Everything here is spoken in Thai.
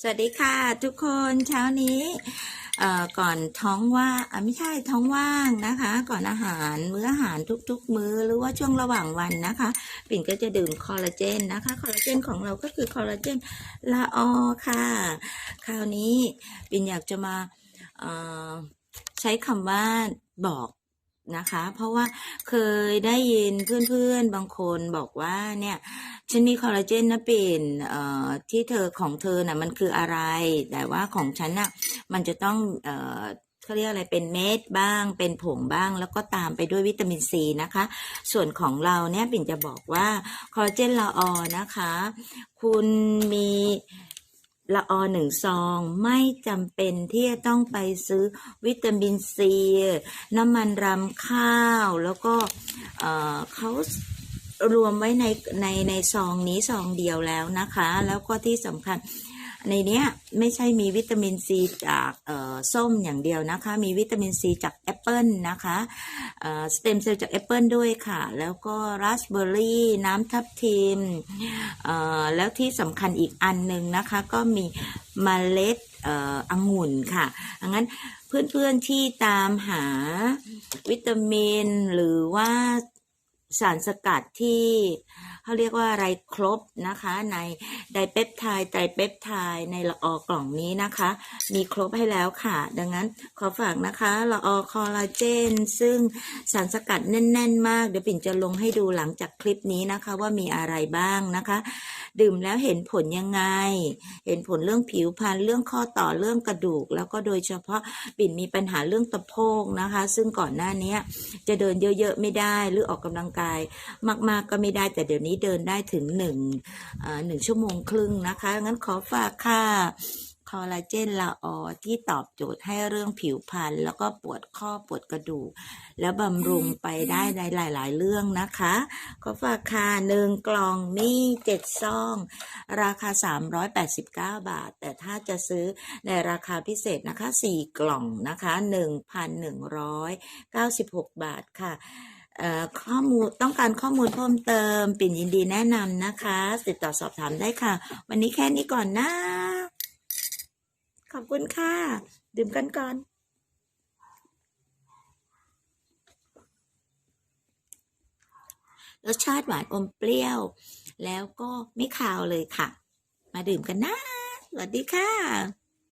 สวัสดีค่ะ ทุกคนเช้านี้ก่อนท้องว่าอะไม่ใช่ท้องว่างนะคะ ก่อนอาหารมื้ออาหารทุก ๆ มื้อหรือว่าช่วงระหว่างวันนะคะ ปิ่นก็จะดื่มคอลลาเจนนะคะคอลลาเจนของเราก็คือคอลลาเจนลาออค่ะ คราวนี้ปิ่นอยากจะมาใช้คำว่าบอก นะคะ เพราะว่าเคยได้ยินเพื่อนๆ บางคนบอกว่าเนี่ยฉันมีคอลลาเจนนะเป็นเอ่อที่เธอของเธอน่ะมันคืออะไร แต่ว่าของฉันน่ะมันจะต้องเอ่อเขาเรียกอะไรเป็นเม็ดบ้าง เป็นผงบ้าง แล้วก็ตามไปด้วยวิตามินซีนะคะ ส่วนของเราเนี่ยปิ่นจะบอกว่าคอลลาเจนละออนะคะ คุณมี ละออหนึ่งซองไม่จำเป็นที่จะต้องไปซื้อวิตามินซี น้ำมันรำข้าว แล้วก็เออเขารวมไว้ในในในซองนี้ซองเดียวแล้วนะคะ แล้วก็ที่สำคัญ ในเนี้ยไม่ใช่มีวิตามินซีจากส้มอย่างเดียวนะคะ มีวิตามินซีจากแอปเปิลนะคะสเต็มเซลล์จากแอปเปิลด้วยค่ะ แล้วก็ราสเบอร์รี่น้ำทับทิมแล้วที่สำคัญอีกอันหนึ่งนะคะ ก็มีมเมล็ดเอ่อองุ่นค่ะดังนั้นเพื่อนๆที่ตามหาวิตามินหรือว่า สารสกัดที่เขาเรียกว่าอะไรครบนะคะ ในไดเปปไทด์ไตรเปปไทด์ในละออกล่องนี้นะคะ มีครบให้แล้วค่ะ ดังนั้นขอฝากนะคะละออคอลลาเจน ซึ่งสารสกัดแน่น ๆ มาก เดี๋ยวปิ่นจะลงให้ดูหลังจากคลิปนี้นะคะ ว่ามีอะไรบ้างนะคะ ดื่มแล้วเห็นผลยังไง เห็นผลเรื่องผิวพรรณเรื่องข้อต่อเรื่องกระดูก แล้วก็โดยเฉพาะปิ่นมีปัญหาเรื่องตะโพกนะคะ ซึ่งก่อนหน้านี้จะเดินเยอะๆไม่ได้หรือออกกำลังกาย มาก ๆ ก็ไม่ได้ แต่เดี๋ยวนี้เดินได้ถึงหนึ่งหนึ่งชั่วโมงครึ่งนะคะ งั้นขอฝากค่ะคอลลาเจนลาออที่ตอบโจทย์ให้เรื่องผิวพรรณแล้วก็ปวดข้อปวดกระดูก แล้วบำรุงไปได้ในหลาย ๆ เรื่องนะคะขอฝากค่ะหนึ่งกล่องมีเจ็ดซอง ราคา 389 บาท แต่ถ้าจะซื้อในราคาพิเศษนะคะ 4 กล่องนะคะ 1,196 บาทค่ะเอ่อ ข้อมูลต้องการข้อมูลเพิ่มเติม ปิ่นยินดีแนะนำนะคะติดต่อสอบถามได้ค่ะ วันนี้แค่นี้ก่อนนะ ขอบคุณค่ะ ดื่มกันก่อนรสชาติหวานอมเปรี้ยว แล้วก็ไม่คาวเลยค่ะ มาดื่มกันนะ สวัสดีค่ะ